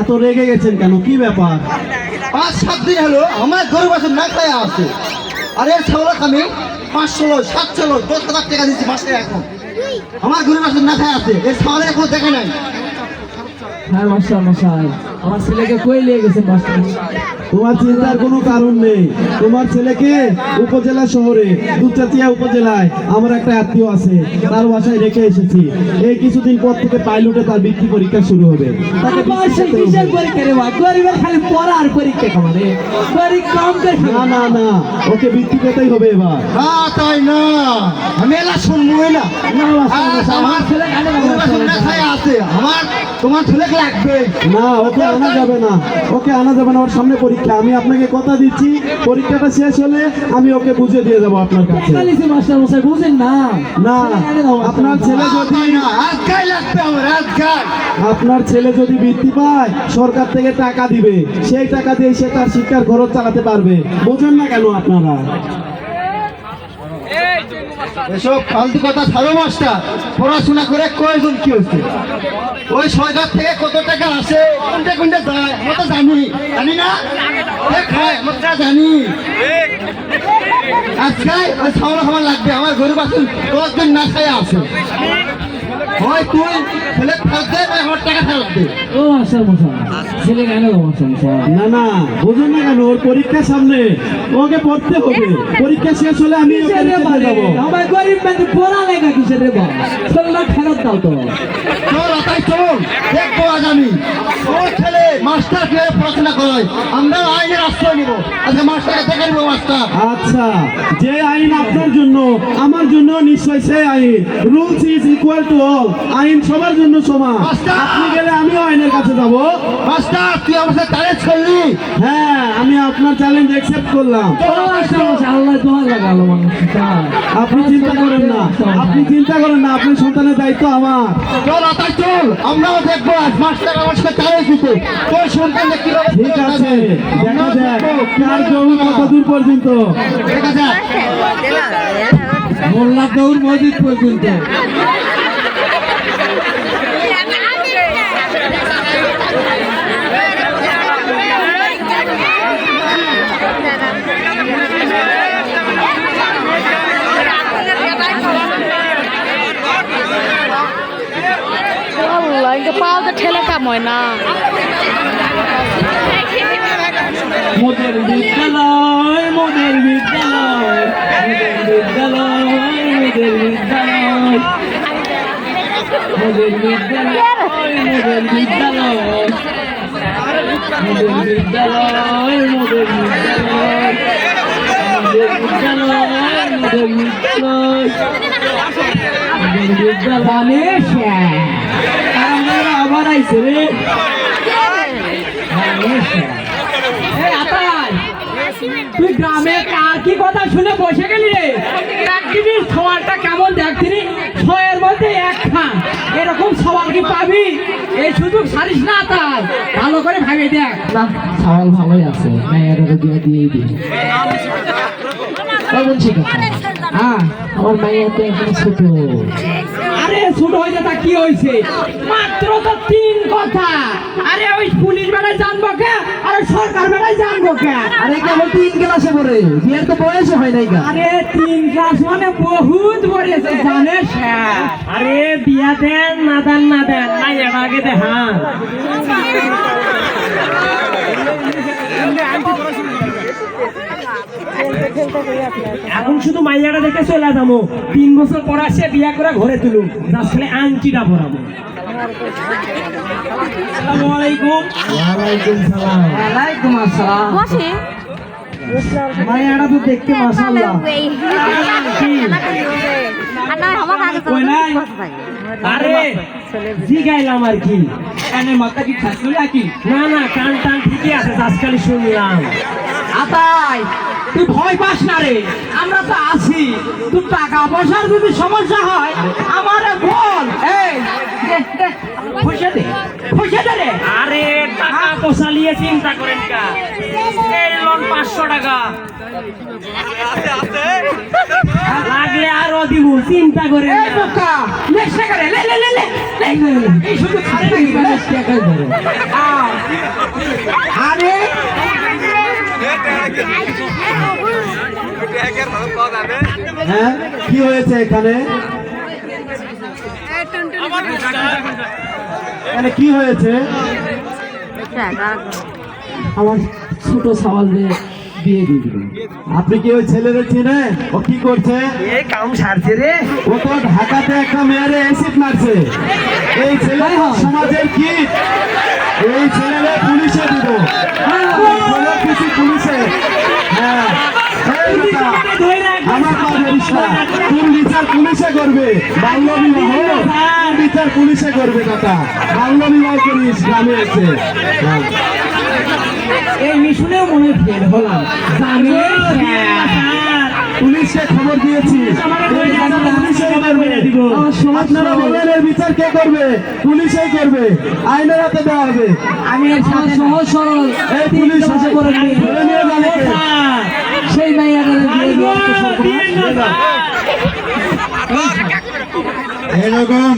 এত রেগে গেছেন কেন? কি ব্যাপার? পাঁচ সাত দিন হলো আমার গরু বাসন না খায় আছে। আর এর ছাগলক আমি পাঁচশো লোক সাতশো লোক দশ লাখ টাকা দিচ্ছি মাসে এখন। আমার গরু বাসন না খায় আছে এর ছাওলা এখন দেখে নাই। হ্যাঁ মাস্টার মশাই আমার ছেলেকে কই নিয়ে গেছে মাস্টার মশাই তোমার চিন্তার কোনো কারণ নেই। তোমার ছেলেকে উপজেলা শহরে দুচাতিয়া উপজেলায় আমার একটা আত্মীয় আছে তার বাসায় রেখে এসেছি। এই কিছুদিন পর থেকে পাইলটে তার বৃত্তি পরীক্ষা শুরু হবে। না না না। ওকে বৃত্তি পেতেই হবে এবার। তাই না। না। আমার ছেলে আছে। তোমার ছেলেকে লাগবে। না ওকে আনা যাবে না। ওকে আনা যাবে না ওর সামনে পরীক্ষা আমি আপনাকে কথা দিচ্ছি পরীক্ষাটা শেষ হলে আমি ওকে বুঝে দিয়ে যাব আপনার কাছে। মাস্টার মশাই বুঝেন না। না আপনার ছেলে যদি আপনার ছেলে যদি বৃত্তি পায় সরকার থেকে টাকা দিবে। সেই টাকা দিয়ে সে তার শিক্ষার খরচ চালাতে পারবে। বোঝেন না কেন আপনারা? এসব ফালতু কথা ছাড়ো, মাস্টার। পড়াশোনা করে কয়জন কি হচ্ছে ওই সরকার থেকে কত টাকা আসে? কোনটা কোনটা যায়? আমরা তো জানি। জানি না? খায়? আমরা তা জানি। আজকে ওই খাওয়া খাবার লাগবে। আমার গরু বাসুন দশজন না খায় আছে। হয় তুই ছেলে থাকতে আমার টাকা থাকবে ও মাস্টার মশাই ছেলে কেন দাও মাস্টার মশাই না না বোঝেন না কেন ওর পরীক্ষা সামনে। ওকে পড়তে হবে। পরীক্ষা শেষ হলে আমি আমার গরিব মানুষ পড়া লেখা কিসের রে বা ছেলেটা ফেরত দাও তো। চল তাই চল। দেখব আজ আমি ও ছেলে মাস্টার পড়াশোনা করায় আমরা আইনের আশ্রয় নিব। আজকে মাস্টারকে দেখে নিবো মাস্টার আচ্ছা যে আইন আপনার জন্য আমার জন্য নিশ্চয় সেই আইন। Rules is equal to all আইন সবার জন্য সমান। আপনি গেলে আমিও আইনের কাছে যাব। মাস্টার তুই সাথে চ্যালেঞ্জ করলি? হ্যাঁ আমি আপনার চ্যালেঞ্জ অ্যাকসেপ্ট করলাম। আল্লাহ তোমার লাগালো আপনি চিন্তা করেন না। আপনি চিন্তা করেন না আপনার সন্তানের দায়িত্ব আমার। চল আতাই চল আমরাও দেখব আজ মাস্টার আমার সাথে চ্যালেঞ্জ দিতে। তোর সন্তানকে কীভাবে ঠিক আছে, দেখা যাক কার জমি কত দূর পর্যন্ত। দেখা যাক মোল্লা দৌড় মসজিদ পর্যন্ত ঠেলে কাম না। মোদের বিদ্যালয় মোদের বিদ্যালয় মোদের বিদ্যালয় মোদের বিদ্যালয়। মোদের বিদ্যালয় মোদের বিদ্যালয়। মোদের বিদ্যালয় মোদের বিদ্যালয় মোদের বিদ্যালয়। মোদের বিদ্যালয় মোদের বিদ্যালয় আবার আইছে রে আতাই তুই গ্রামে কার কি কথা শুনে বসে গেলি রে? একদিনই সওয়ালটা কেমন দেখছিনি ছয়ের মধ্যে এক খান এরকম সওয়াল কি পাবি? এই সুযোগ সারিস না তাই ভালো করে ভাবে দেখ। না সওয়াল ভালোই আছে। মায়ের দিয়ে দিয়ে দিই। হ্যাঁ আমার মায়ের তো এখন ছোট। আরে ছোট হয়ে তা কি হয়েছে? মাত্র তো তিন কথা। আরে ওই পুলিশ বেলায় জানব কে? আর সরকার বেলায় জানব কে? আরে কেবল তিন ক্লাসে পড়ে। বিয়ের তো বয়স হয় নাই আরে তিন ক্লাস মানে বহুত পড়েছে জানিস আরে বিয়া দেন না দেন না দেন না এর আগে দেখান। এখন শুধু মাইয়াটা দেখে চলে যাব। তিন বছর পর আসে বিয়া করে ঘরে তুলুম। তার ছেলে আংটিটা পরাবো। মাইয়াটা তো দেখতে নাই আরে জি গাইলাম আর কি। মাথা কি নাকি না না কান টান ঠিকই আছে আজকাল শুনলাম। আতাই তুই ভয় পাস না রে। আমরা তো আছি। তুই টাকা পয়সার যদি সমস্যা হয় আমারে বল। এই খুশে দে খুশে দে রে। আরে টাকা পয়সা নিয়ে চিন্তা করেন কা। এই লোন পাঁচশো টাকা। লাগলে আরও দিব চিন্তা করে। এই শুধু খারে নাকি নেশা করে ধরে আও। আরে হ্যাঁ কি হয়েছে এখানে? এখানে কি হয়েছে? আমার ছোট সওয়াল দিয়ে বিয়ে দিয়ে দিবেন আপনি কি ওই ছেলেদের চিনে? ও কি করছে? এই কাম সারছে রে। ও তো ঢাকাতে একটা মেয়েরে এসিড মারছে। এই ছেলে সমাজের কি? এই ছেলেরে পুলিশে দিব। কিছু পুলিশে হ্যাঁ এই বেটা, আমার পা ধরিস না। তোর বিচার পুলিশে করবে? বাল্য বিবাহ বিচার পুলিশে করবে কাকা? বাল্য বিবাহ করিস গ্রামে এসে হ্যাঁ। এই মিশনেও মনে হয় ফেল হলাম। জানি পুলিশকে খবর দিয়েছি। আপনারা বলেন। এর বিচার কে করবে? পুলিশই করবে। আইনের হাতে দেওয়া হবে। আমি সহজ সরল। এই পুলিশ করে ধরে নিয়ে? সেই এরকম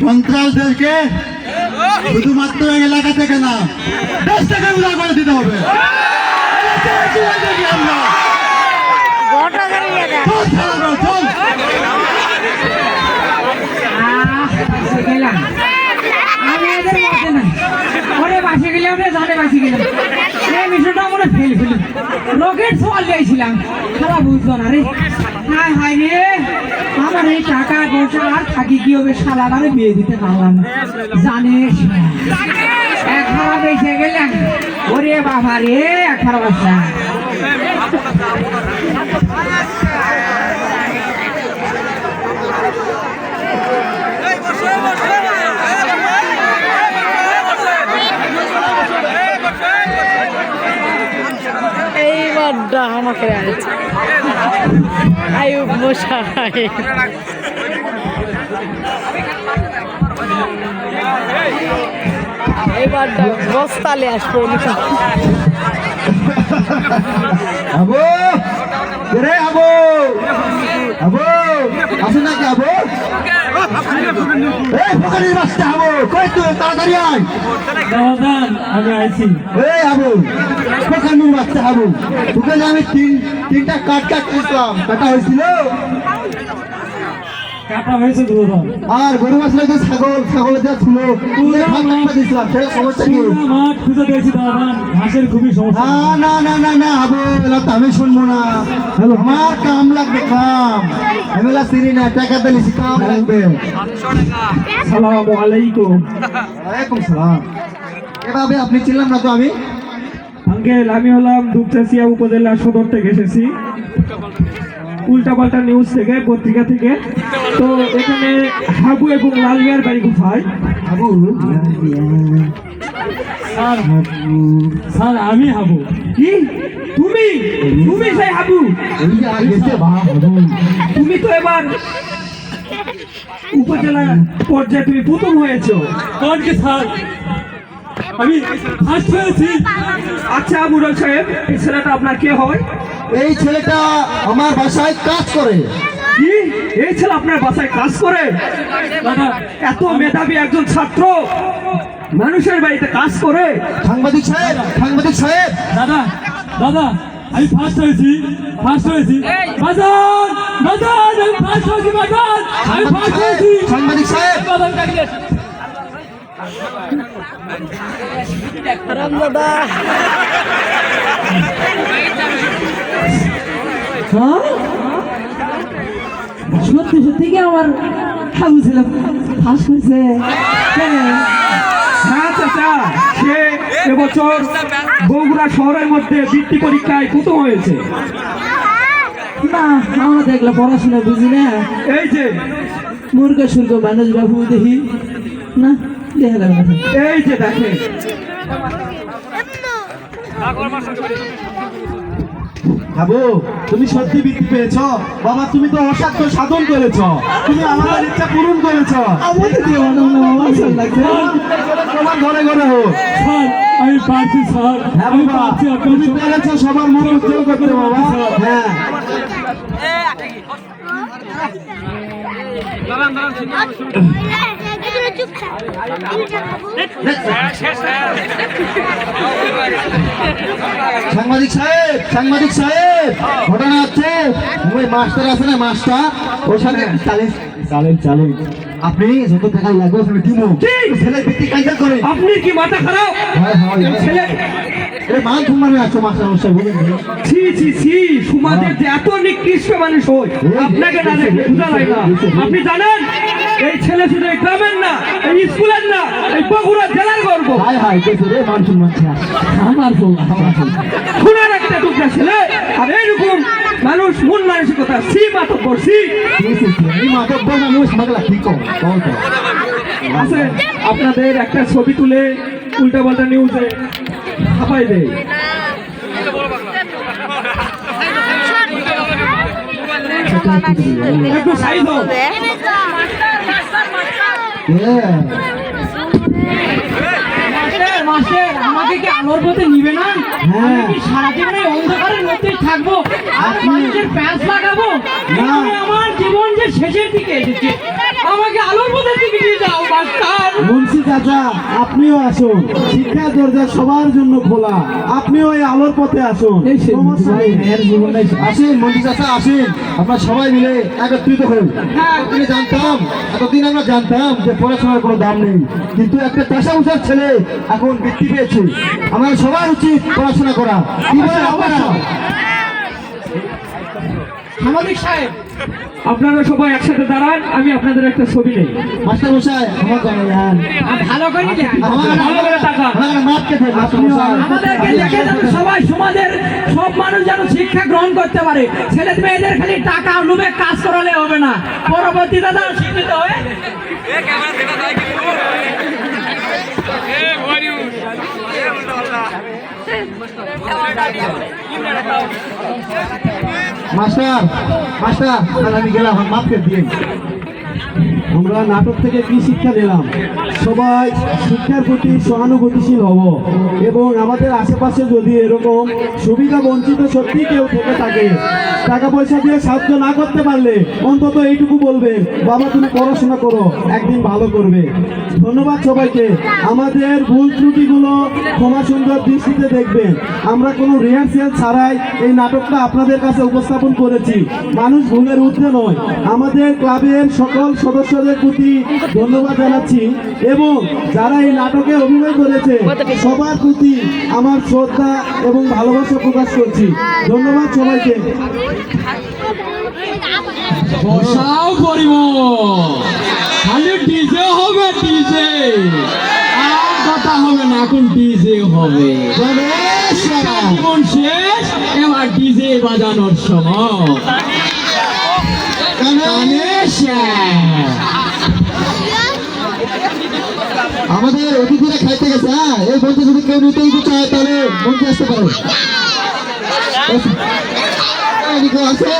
সন্ত্রাসদেরকে শুধুমাত্র এলাকা থেকে না দেশ থেকে উদা করে দিতে হবে। গেলাম। আমি এদের মধ্যে না ওরে বাসে গেলাম রে জানে বাসে গেলাম মিশনটা ফেল ফেল। রকেট সওয়াল দিয়েছিলাম। খারাপ বুঝতো না রে। হায় হায় রে। আমার এই টাকা পয়সা আর থাকি কি হবে? শালাটারে বিয়ে দিতে পারলাম। জানিস? একবার এসে গেলাম। ওরে বাবা রে এক খারাপ আসা এইবারটা বস্তালে আসব আবু রে আবু আবু আসে নাকি আবু এই ফকারির হব। কই তুই? তাড়াতাড়ি আয়। আমি আইছি। এই আবু ফকারির বাচ্চা হব? তোকে আমি তিন তিনটা কাট কাট করতাম কাটা হয়েছিল? কাটা হয়েছে আর গরু আসলে যে ছাগল ছাগল যা ছিল দিয়েছিলাম সেটা সমস্যা কি? মাঠ খুঁজে দিয়েছি দাদা ঘাসের খুবই সমস্যা। না না না না আমি শুনব না। আমার কাম লাগবে কাম। আমি এলা চিনি না টাকা দিয়েছি কাম লাগবে। সালামু আলাইকুম ওয়ালাইকুম সালাম। এভাবে আপনি ছিলাম না তো আমি? আঙ্কেল আমি হলাম দুপচাচিয়া উপজেলা সদর থেকে এসেছি। উল্টাপাল্টা নিউজ থেকে পত্রিকা থেকে। তো এখানে হাবু এবং লাল মিয়ার বাড়ি কোথায়? আবু স্যার স্যার আমি হাবু। কি? তুমি? তুমি সেই হাবু? তুমি তো এবার উপজেলা পর্যায়ে তুমি প্রথম হয়েছো। কোন কি স্যার? আমি ফার্স্ট হয়েছি আচ্ছা মুরল সাহেব এই ছেলেটা আপনার কে হয়? এই ছেলেটা আমার বাসায় কাজ করে। কি? এই ছেলে আপনার বাসায় কাজ করে? দাদা এত মেধাবী একজন ছাত্র। মানুষের বাড়িতে কাজ করে। সাংবাদিক সাহেব সাংবাদিক সাহেব। দাদা দাদা আমি ফার্স্ট হয়েছি ফার্স্ট হয়েছি। বাজার বাজার আমি ফার্স্ট হয়েছি বাজার আমি ফার্স্ট হয়েছি। সাংবাদিক সাহেব। বাজার কাটিয়ে। দাদা হ্যাঁ? সত্যি সত্যি কি আমার ফাঁস হয়েছে। হ্যাঁ চাচা সে এবছর বগুড়া শহরের মধ্যে বৃত্তি পরীক্ষায় কত হয়েছে। না আমরা দেখলে পড়াশোনা বুঝি না। এই যে মূর্খ সুর্খ মানুষ বাবু দেখি। না? এই যে দেখেন। বাবু তুমি সত্যি বৃত্তি পেয়েছ? বাবা তুমি তো অসাধ্য সাধন করেছ। তুমি আমাদের ইচ্ছা পূরণ করেছ। তোমার ঘরে ঘরে হোক। আমি পারছি স্যার। হ্যাঁ বাবা। তুমি পেরেছ সবার মুখ উজ্জ্বল করতে বাবা। হ্যাঁ। সাংবাদিক সাহেব সাংবাদিক সাহেব ঘটনা হচ্ছে ওই মাস্টার আছে না মাস্টার? ওর সাথে চালেন চালেন চালেন আপনি যত টাকা লাগবে দিব। ছেলে ভিত্তি ক্যান্সেল করে। আপনি কি মাথা খারাপ? হয় হয় ছেলে এ মান তোমার আছো মাস্টার মশাই বলুন ছি ছি ছি সমাজের যে এত নিকৃষ্ট মানুষ হয় আপনাকে না দেখলে বোঝা যায় না। আপনি জানেন? এই ছেলে শুধু এই গ্রামের না এই স্কুলের না এই বগুড়া জেলার গর্ব। হায় হায় রে মান সম্মান ছা। আমার বউ খুনের একটা টুকরা ছেলে আর এইরকম মানুষ মন মানসিকতা সি মাতব্য সি। এই মাতব্য মানুষ মাগলা কর। আছে আপনাদের একটা ছবি তুলে উল্টা পাল্টা নিউজে ছাপাই দেয় একটু সাইজ হোক আমাকে কি আলোর পথে নিবে না? সারা জীবন অন্ধকারের মধ্যেই থাকব? আর মানুষের প্যাঁচ লাগাবো? আমার জীবন যে শেষের দিকে এসেছে। আমাকে আলোর পথে দিকে নিয়ে যাও মাস্টার মুন্সি চাচা আপনিও আসুন। শিক্ষা দরজা সবার জন্য খোলা। আপনিও এই আলোর পথে আসুন। আপনার সবাই মিলে একত্রিত এতদিনে জানতাম এতদিন আমরা জানতাম যে পড়াশোনার কোনো দাম নেই। কিন্তু একটা পেশা উচার ছেলে এখন বৃত্তি পেয়েছে। আমাদের সবার উচিত পড়াশোনা করা। কি সাংবাদিক সাহেব আপনারা সবাই একসাথে দাঁড়ান আমি আপনাদের একটা ছবি নেই মাস্টার মশাই ভালো করে ভালো করে তাকান। আমাদেরকে দেখে যেন সবাই সমাজের সব মানুষ যেন শিক্ষা গ্রহণ করতে পারে ছেলে মেয়েদের খালি টাকা লোভে কাজ করালে হবে না পরবর্তীতে তারা শিক্ষিত হয়ে মাস্টার মাস্টার আমি গেলাম আমার মাপ কেটে দিয়ে। আমরা নাটক থেকে কি শিক্ষা নিলাম? সবাই শিক্ষার প্রতি সহানুভূতিশীল হব এবং আমাদের আশেপাশে যদি এরকম সুবিধা বঞ্চিত সত্যি কেউ থেকে থাকে, টাকা পয়সা দিয়ে সাহায্য না করতে পারলে অন্তত এইটুকু বলবে, বাবা, তুমি পড়াশোনা করো, একদিন ভালো করবে। ধন্যবাদ সবাইকে। আমাদের ভুল ত্রুটিগুলো ক্ষমা সুন্দর দৃষ্টিতে দেখবেন। আমরা কোনো রিহার্সেল ছাড়াই এই নাটকটা আপনাদের কাছে উপস্থাপন করেছি। মানুষ ভুলের ঊর্ধ্বে নয়। আমাদের ক্লাবের সকল সদস্যদের প্রতি ধন্যবাদ জানাচ্ছি এবং যারা এই নাটকে অভিনয় করেছে সবার প্রতি আমার শ্রদ্ধা এবং ভালোবাসা প্রকাশ করছি। ধন্যবাদ সবাইকে। বসাও করিব খালি ডিজে হবে ডিজে আর কথা হবে না এখন ডিজে হবে। জীবন শেষ এবার ডিজে বাজানোর সময়। গণেশ আমাদের অতিথিরা খাইতে গেছে হ্যাঁ এই বলতে যদি কেউ নিতে দিতে চায় তাহলে মন্ত্রী আসতে পারে। আছে